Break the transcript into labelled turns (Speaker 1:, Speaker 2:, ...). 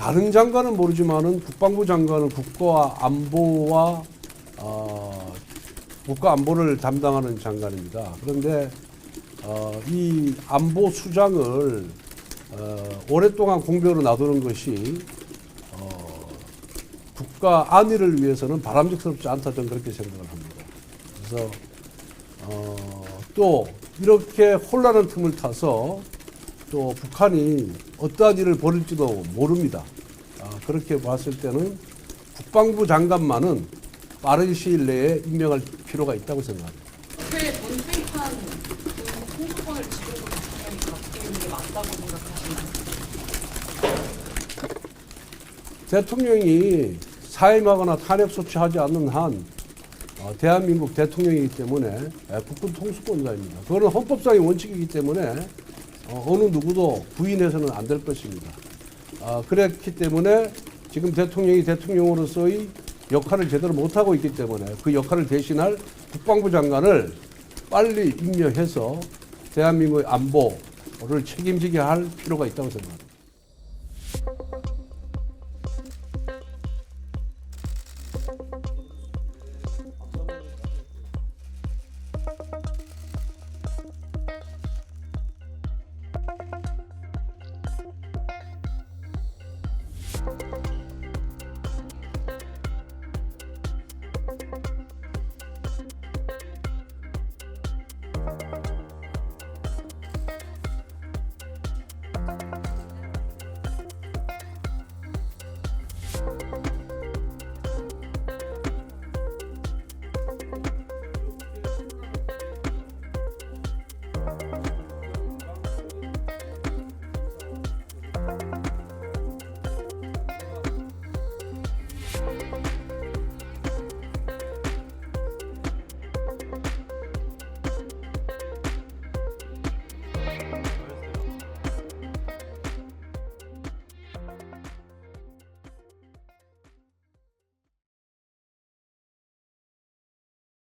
Speaker 1: 다른 장관은 모르지만은 국방부 장관은 국가 안보와 어, 국가 안보를 담당하는 장관입니다. 그런데 어, 이 안보 수장을 어, 오랫동안 공백으로 놔두는 것이 어, 국가 안위를 위해서는 바람직스럽지 않다 저는 그렇게 생각을 합니다. 그래서 어, 또 이렇게 혼란한 틈을 타서 또 북한이 어떠한 일을 벌일지도 모릅니다. 아, 그렇게 봤을 때는 국방부 장관만은 빠른 시일 내에 임명할 필요가 있다고 생각합니다.
Speaker 2: 본회의한 그 통수권을 지금도 대통령이 갖고 있는 게 맞다고 생각하시나요?
Speaker 1: 대통령이 사임하거나 탄핵 소추하지 않는 한 어, 대한민국 대통령이기 때문에 에, 국군 통수권자입니다. 그거는 헌법상의 원칙이기 때문에 어, 어느 누구도 부인해서는 안 될 것입니다. 아, 그랬기 때문에 지금 대통령이 대통령으로서의 역할을 제대로 못하고 있기 때문에 그 역할을 대신할 국방부 장관을 빨리 임명해서 대한민국의 안보를 책임지게 할 필요가 있다고 생각합니다. Thank you.